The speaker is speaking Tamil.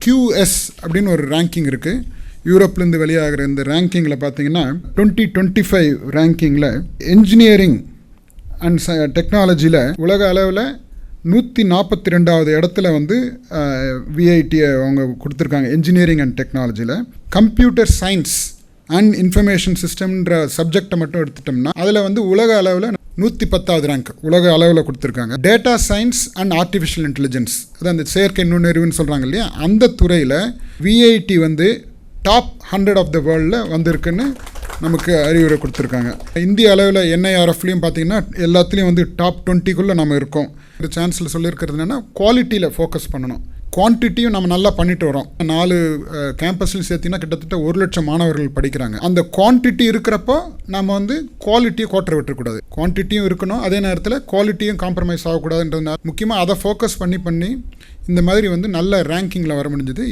கியூஎஸ் அப்படின்னு ஒரு ரேங்கிங் இருக்குது யூரோப்லேருந்து வெளியாகிற இந்த ரேங்கிங்கில் பார்த்தீங்கன்னா டுவெண்ட்டி டுவெண்ட்டி ஃபைவ் ரேங்கிங்கில் என்ஜினியரிங் அண்ட் ச டெக்னாலஜியில் உலக அளவில் நூற்றி நாற்பத்தி ரெண்டாவது இடத்துல வந்து விஐடியை அவங்க கொடுத்துருக்காங்க என்ஜினியரிங் அண்ட் டெக்னாலஜியில் கம்ப்யூட்டர் சயின்ஸ் அண்ட் இன்ஃபர்மேஷன் சிஸ்டம்ன்ற சப்ஜெக்டை மட்டும் எடுத்துட்டோம்னா அதில் வந்து உலக அளவில் நூற்றி பத்தாவது ரேங்க் உலக அளவில் கொடுத்துருக்காங்க. Data science and artificial intelligence அது அந்த செயற்கை நுண்ணறிவுன்னு சொல்கிறாங்க இல்லையா? அந்த துறையில் விஐடி வந்து டாப் ஹண்ட்ரட் ஆஃப் த வேர்ல்டில் வந்திருக்குன்னு நமக்கு அறிவுரை கொடுத்துருக்காங்க. இந்திய அளவில் என்ஐஆர்எஃப்லையும் பார்த்தீங்கன்னா எல்லாத்துலேயும் வந்து டாப் டுவெண்ட்டிக்குள்ளே நம்ம இருக்கோம். இந்த சான்ஸில் சொல்லியிருக்கிறது என்னென்னா குவாலிட்டியில் ஃபோக்கஸ் பண்ணணும். குவான்டிட்டியும் நம்ம நல்லா பண்ணிட்டு வரோம். நாலு கேம்பஸ்லையும் சேர்த்திங்கன்னா கிட்டத்தட்ட ஒரு லட்சம் மாணவர்கள் படிக்கிறாங்க. அந்த குவான்டிட்டி இருக்கிறப்போ நம்ம வந்து குவாலிட்டியை கோட்டரை விட்டுறக்கூடாது. குவான்டிட்டியும் இருக்கணும். அதே நேரத்தில் குவாலிட்டியும் காம்ப்ரமைஸ் ஆகக்கூடாதுன்றதுனால முக்கியமாக அதை ஃபோக்கஸ் பண்ணி பண்ணி இந்த மாதிரி வந்து நல்ல ரேங்கிங்கில் வர முடிஞ்சது.